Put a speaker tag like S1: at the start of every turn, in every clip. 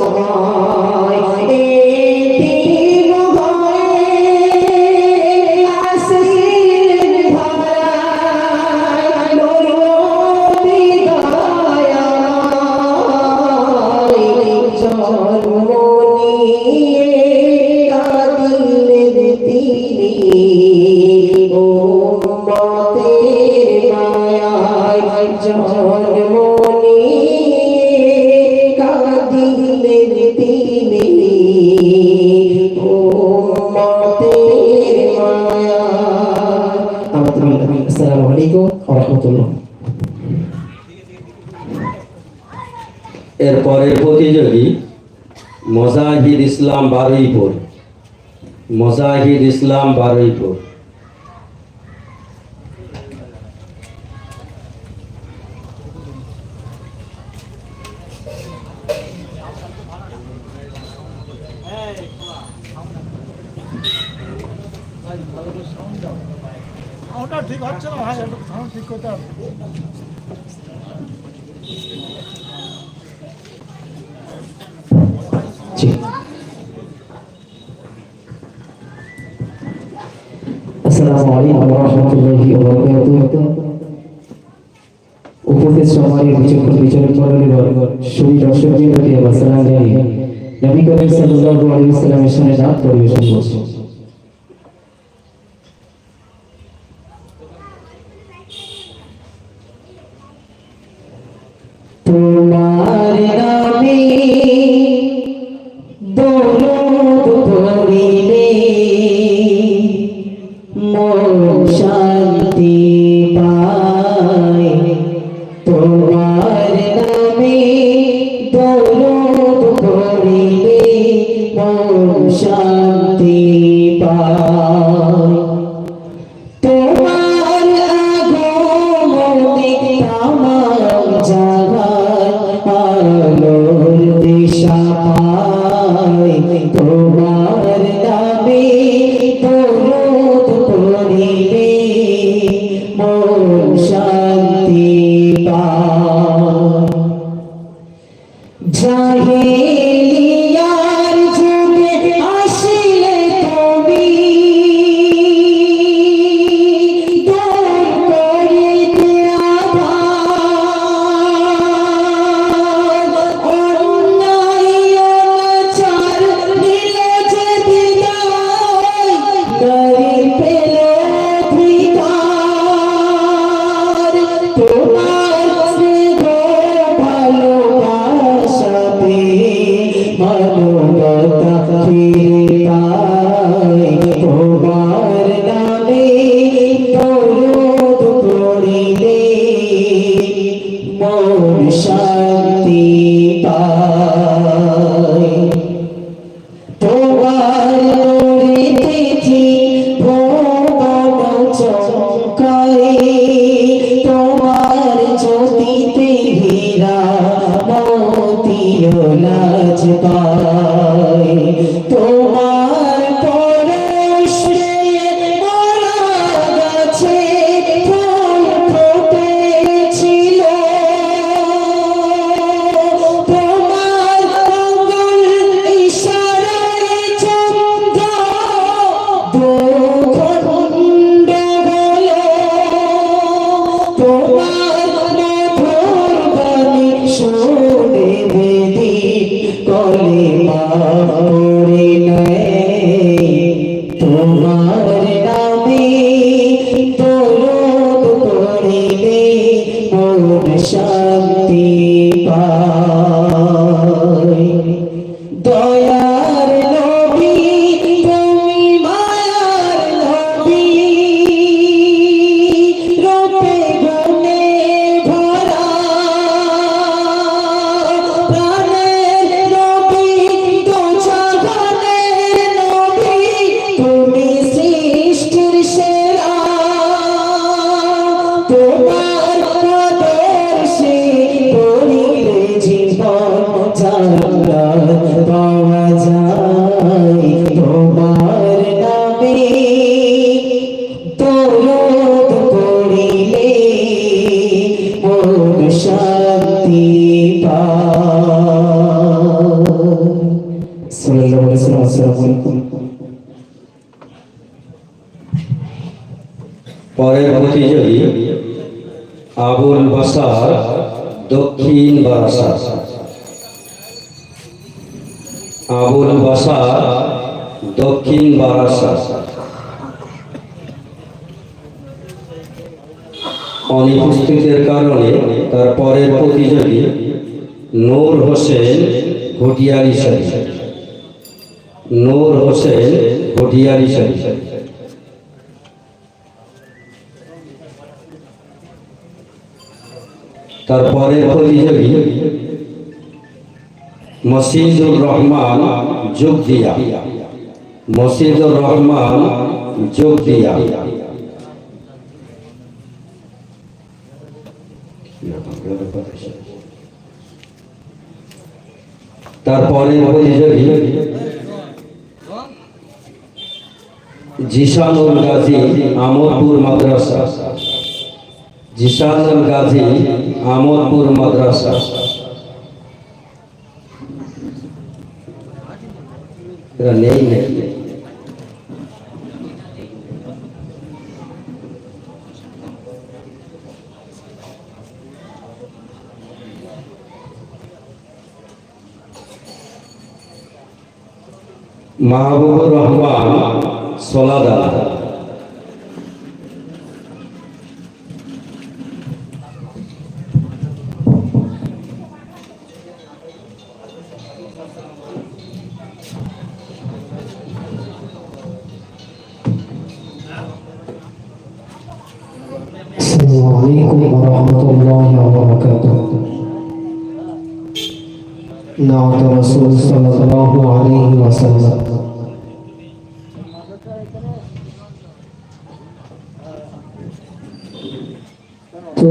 S1: সবার বারুইপুর। মোজাহিদ ইসলাম বারুইপুর।
S2: ঠিক হচ্ছে না ভাই ঠিক করতে হবে।
S3: উপস্থিত সমাজের বিচক্ষণ বিচারক মন্ডলীর সেই দর্শকদের সামনে নাম পরিবেশন করছি
S4: বাসার দক্ষিণ বাসা আবুল বাসা দক্ষিণ বারাসার অনুপস্থিতির কারণে তার পরে প্রতিযোগী নূর হোসেন ঘটিয়ারি সাহেব। নূর হোসেন ঘটিয়ারি সাহেব। তার পরের প্রতিযোগী মসিদুর রহমান যোগ দিয়া। মসিদুর রহমান যোগ দিয়া। তারপরে প্রতিযোগী জিসানুল গাজী আমরপুর মাদ্রাসা। जिशांजल गांधी आमोदपुर मद्रासा।
S3: नहीं महबूबुर रहमान सोलादा নাওয়াত রাসূল সাল্লাল্লাহু আলাইহি ওয়াসাল্লাম। তো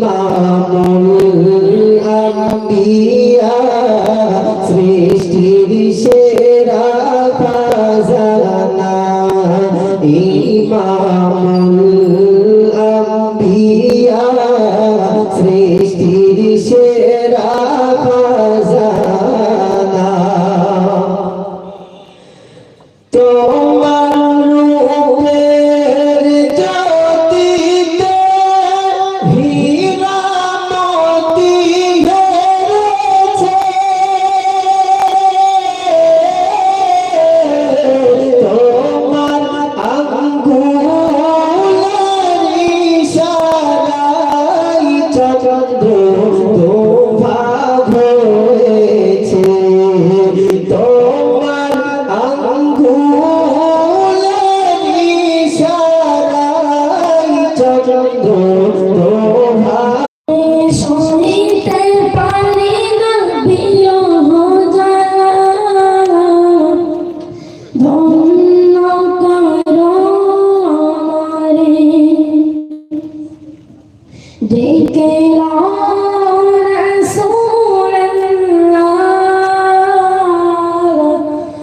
S3: নাম